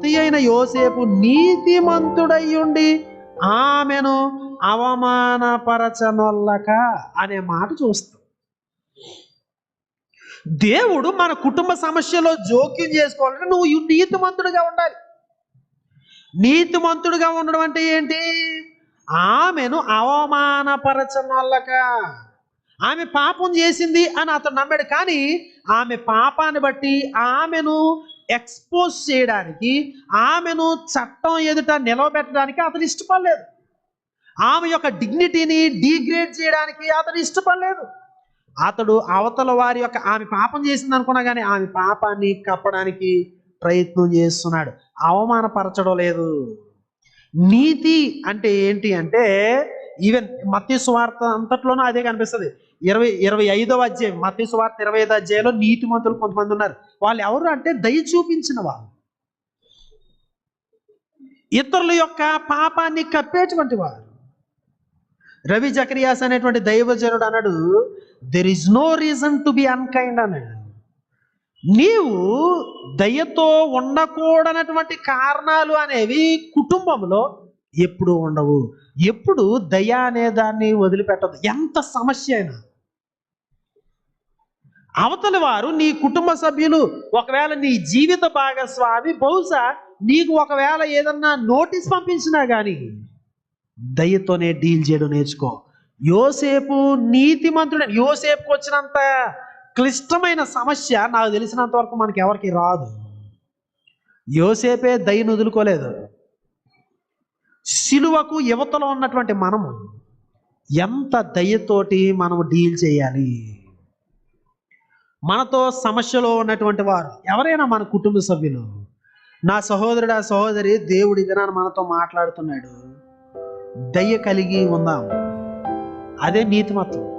తండ్రి అయిన యోసేపు నీతిమంతుడయ్యుండి ఆమెను అవమానపరచనొల్లక అనే మాట చూస్తాం. దేవుడు మన కుటుంబ సమస్యలో జోక్యం చేసుకోవాలంటే నువ్వు నీతిమంతుడిగా ఉండాలి. నీతిమంతుడిగా ఉండడం అంటే ఏంటి? ఆమెను అవమానపరచనొల్లక. ఆమె పాపం చేసింది అని అతను నమ్మాడు కానీ ఆమె పాపాన్ని బట్టి ఆమెను ఎక్స్పోజ్ చేయడానికి ఆమెను చట్టం ఎదుట నిలవబెట్టడానికి అతను ఇష్టపడలేదు. ఆమె యొక్క డిగ్నిటీని డీగ్రేడ్ చేయడానికి అతను ఇష్టపడలేదు. అతడు అవతల వారి యొక్క ఆమె పాపం చేసింది అనుకున్నా కానీ ఆమె పాపాన్ని కప్పడానికి ప్రయత్నం చేస్తున్నాడు. అవమానపరచడం లేదు. నీతి అంటే ఏంటి అంటే ఈవెన్ మత్తి సువార్త అంతట్లోనూ అదే కనిపిస్తుంది. ఇరవై ఇరవై ఐదవ అధ్యాయం మత్తి సువార్త ఇరవై ఐదో అధ్యాయంలో నీతిమంతులు కొంతమంది ఉన్నారు. వాళ్ళు ఎవరు అంటే దయ చూపించిన వాళ్ళు. ఇతరుల యొక్క పాపాన్ని కప్పేటువంటి వారు. రవి జకరియాస్ అనేటువంటి దైవజనుడు అన్నాడు there is no reason to be unkind అన్నాడు. నీవు దయతో ఉండకూడనటువంటి కారణాలు అనేవి కుటుంబంలో ఎప్పుడు ఉండవు? ఎప్పుడు దయ అనే దాన్ని వదిలిపెట్టదు. ఎంత సమస్య అయినా. అవతలి వారు నీ కుటుంబ సభ్యులు ఒకవేళ నీ జీవిత భాగస్వామి బహుశా నీకు ఒకవేళ ఏదన్నా నోటీస్ పంపించినా కానీ దయతోనే డీల్ చేయడం నేర్చుకో. యోసేపు నీతిమంతుడు. యోసేపుకి వచ్చినంత క్లిష్టమైన సమస్య నాకు తెలిసినంత వరకు మనకి ఎవరికి రాదు. యోసేపే దయను వదులుకోలేదు. సిలువకు యువతలో ఉన్నటువంటి మనము ఎంత దయతోటి మనము డీల్ చేయాలి? మనతో సమస్యలో ఉన్నటువంటి వారు ఎవరైనా మన కుటుంబ సభ్యులు నా సహోదరుడు ఆ సహోదరి దేవుడి దినాన్ని మనతో మాట్లాడుతున్నాడు దయ కలిగి ఉందాం. అదే నీతిమత్వం.